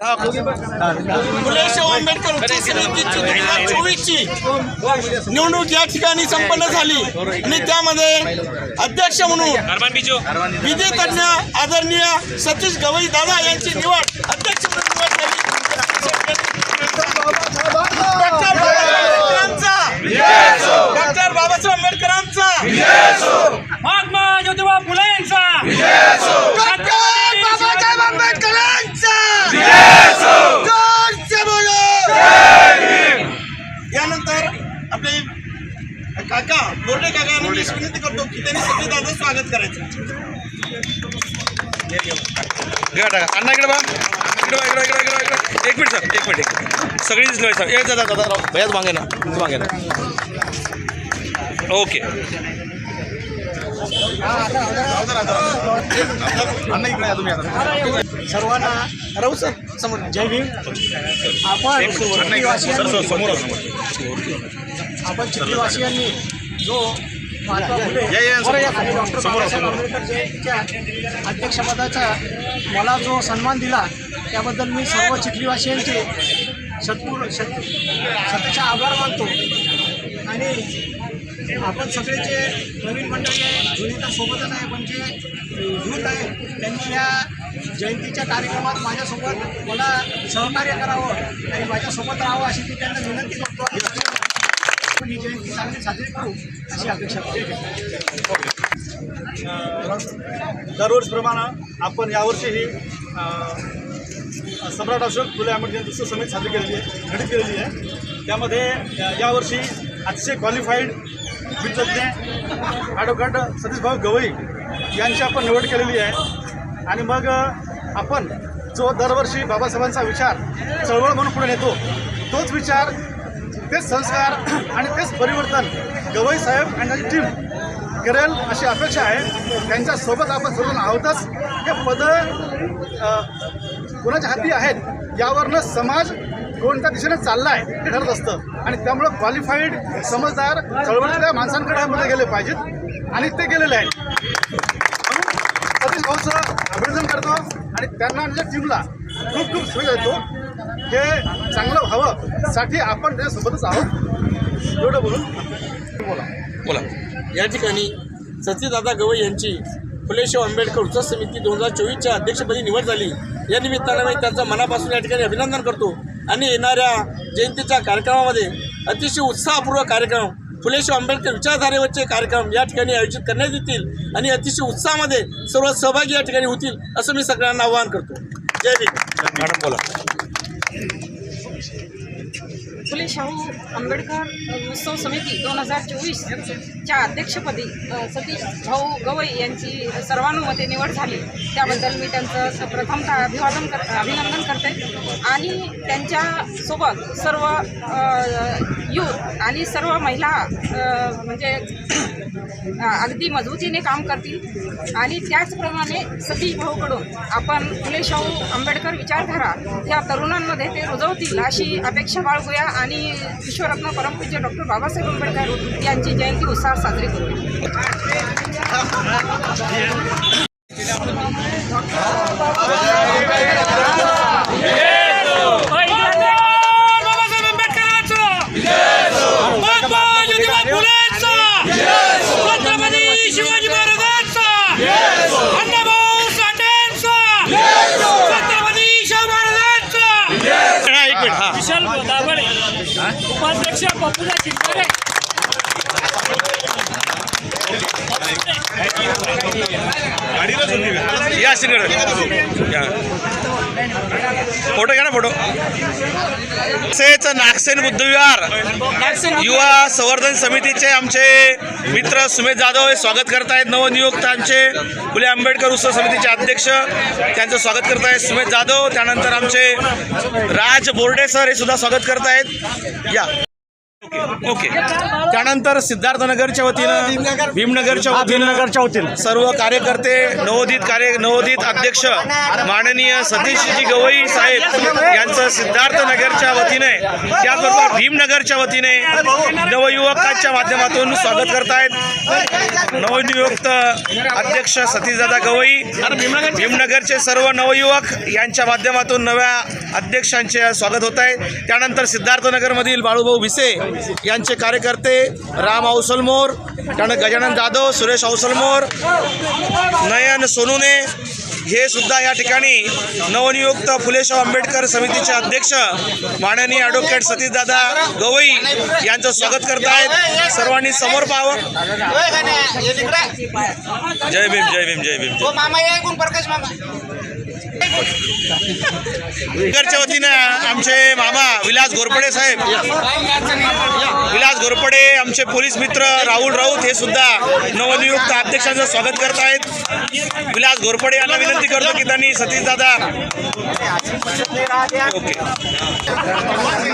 फुले आंबेडकर उच्च समितीची दोन हजार चोवीसची निवडणूक या ठिकाणी संपन्न झाली. आणि त्यामध्ये अध्यक्ष म्हणून विधी तज्ञ आदरणीय सतीश गवई दादा यांची निवड अध्यक्ष म्हणून निवड झाली. डॉक्टर बाबासाहेब आंबेडकर डॉक्टर बाबासाहेब आंबेडकरांचा महात्मा ज्योतिबा फुले यांचा डॉक्टर बाबासाहेब आंबेडकरांचा जोरसे बोलो. यानंतर आपले काका बोर्डे काका यांना मी विनंती करतो. की त्यांनी सगळे दादा स्वागत करायचं. अण्णा इकडे बा इकडे बा इकडे इकडे इकडे इकडे एक मिनिट सर एक मिनिट एक सगळी दिसली सर. एक दादा दादा राव. भैयाच मागे ना मागे ना. ओके. सर्वांना राहू सर समोर. जय भीम. आपण आपण चिखलीवासियांनी जो डॉक्टर बाबासाहेब. आंबेडकर जयंतीच्या अध्यक्षपदाचा मला जो सन्मान दिला त्याबद्दल मी सर्व चिखलीवासियांचे सत्पूर सत सतेचा आभार मानतो. आणि आपण सगळे जे नवीन मंडळी आहे जुनी तर सोबतच आहे पण जे युथ आहे त्यांनी या जयंतीच्या कार्यक्रमात माझ्यासोबत मला सहकार्य करावं आणि माझ्यासोबत राहावं अशी मी त्यांना विनंती करतो. आपण ही जयंती चांगली साजरी करू अशी अपेक्षा दरवर्षीप्रमाणे आपण यावर्षीही सम्राट अशोक फुले आंबेडकर उत्सव समिती साजरी केलेली आहे घटित केलेली आहे. त्यामध्ये यावर्षी अतिशय क्वालिफाईड वितज्ञ ॲडव्होकेट सतीशभाऊ गवई यांची आपण निवड केलेली आहे. आणि मग आपण जो दरवर्षी बाबासाहेबांचा विचार चळवळ म्हणून पुढे नेतो तोच विचार तेच संस्कार आणि तेच परिवर्तन गवई साहेब आणि त्यांची टीम करेल अशी अपेक्षा आहे. त्यांच्यासोबत आपण सोडून आहोतच. हे पदं कोणाच्या हाती आहेत यावरनं समाज कोणत्या दिशेने चालला आहे हे ठरत असतं. आणि त्यामुळं क्वालिफाईड समजदार चळवळीतल्या माणसांकडे हे गेले पाहिजेत. आणि ते गेलेले आहेत. सतीश भाऊचं अभिनंदन करतो. आणि त्यांना आणि त्या टीमला खूप खूप शुभेच्छा देतो. हे चांगलं व्हावं साठी आपण त्याच्यासोबतच आहोत. एवढं बोलून. बोला. बोला. या ठिकाणी सतीदादा गवई यांची फुले शाहू आंबेडकर उत्सव समिती दोन हजार चोवीसच्या अध्यक्षपदी निवड झाली. या निमित्तानं मी त्यांचं मनापासून या ठिकाणी अभिनंदन करतो. आणि येणाऱ्या जयंतीच्या कार्यक्रमामध्ये अतिशय उत्साहपूर्वक कार्यक्रम फुले शाहू आंबेडकर विचारधारेवरचे कार्यक्रम या ठिकाणी आयोजित करण्यात येतील आणि अतिशय उत्साहामध्ये सर्व सहभागी या ठिकाणी होतील असं मी सगळ्यांना आवाहन करतो. जय भीम. मॅडम बोला. फुले शाहू आंबेडकर उत्सव समिती दोन हजार चोवीसच्या अध्यक्षपदी सतीश भाऊ गवई यांची सर्वानुमते निवड झाली. त्याबद्दल मी त्यांचं प्रथमतः अभिवादन कर अभिनंदन करते. आणि त्यांच्यासोबत सर्व यूथ आणि सर्व महिला म्हणजे अगदी मजबूतीने काम करतील. आणि त्याचप्रमाणे सतीश भाऊकडून आपण फुले शाहू आंबेडकर विचारधारा या तरुणांमध्ये ते रुजवतील अशी अपेक्षा बाळगूया आणि विश्वरत्न परमपूज्य डॉक्टर बाबासाहेब आंबेडकर यांची जयंती उत्साहात साजरी करूया. छत्रपती शिवाजी महाराजांचा. अण्णाभाऊ छत्रपती शाहू महाराजांचा. विशाल दाभडे. उपाध्यक्ष पप्पूला या सिंगड. या. फोटो घ्या ना फोटो. तसेच नागसेन बुद्धविहार. युवा संवर्धन समितीचे आमचे मित्र सुमेध जाधव हे स्वागत करतायत. आहेत नवनियुक्त आमचे फुले आंबेडकर उत्सव समितीचे अध्यक्ष त्यांचं स्वागत करत आहेत सुमेध जाधव त्यानंतर आमचे राज बोर्डे सर हे सुद्धा स्वागत करत आहेत या. ओके. त्यानंतर सिद्धार्थनगरच्या वतीनं भीमनगरच्या भीमनगरच्या वतीनं. सर्व कार्यकर्ते नवोदित कार्य नवोदित अध्यक्ष माननीय सतीशजी गवई साहेब यांचं सिद्धार्थनगरच्या वतीने त्याचबरोबर भीमनगरच्या वतीने नवयुवकांच्या माध्यमातून स्वागत करतायत. नवनियुक्त अध्यक्ष सतीशदादा गवई भीमनगरचे सर्व नवयुवक यांच्या माध्यमातून नव्या अध्यक्षांचे स्वागत होत आहे. त्यानंतर सिद्धार्थनगरमधील बाळूभाऊ भिसे यांचे कार्यकर्ते राम औसलमोर त्यानंतर गजानन जाधव सुरेश औसलमोर नयन सोनुने हे सुद्धा या ठिकाणी नवनियुक्त फुलेशाह आंबेडकर समितीचे अध्यक्ष माननीय ॲडव्होकेट सतीशदादा गवई यांचं स्वागत करत आहेत सर्वांनी समोर पाहावं. जय भीम जय भीम जय भीम मामा या ऐकून प्रकाश मामा. नगरच्या वतीनं आमचे मामा विलास घोरपडे साहेब. विलास घोरपडे आमचे पोलीस मित्र राहुल राऊत हे सुद्धा नवनियुक्त अध्यक्षांचं स्वागत करत आहेत. विलास घोरपडे यांना विनंती करतो की त्यांनी सतीश दादा ओके.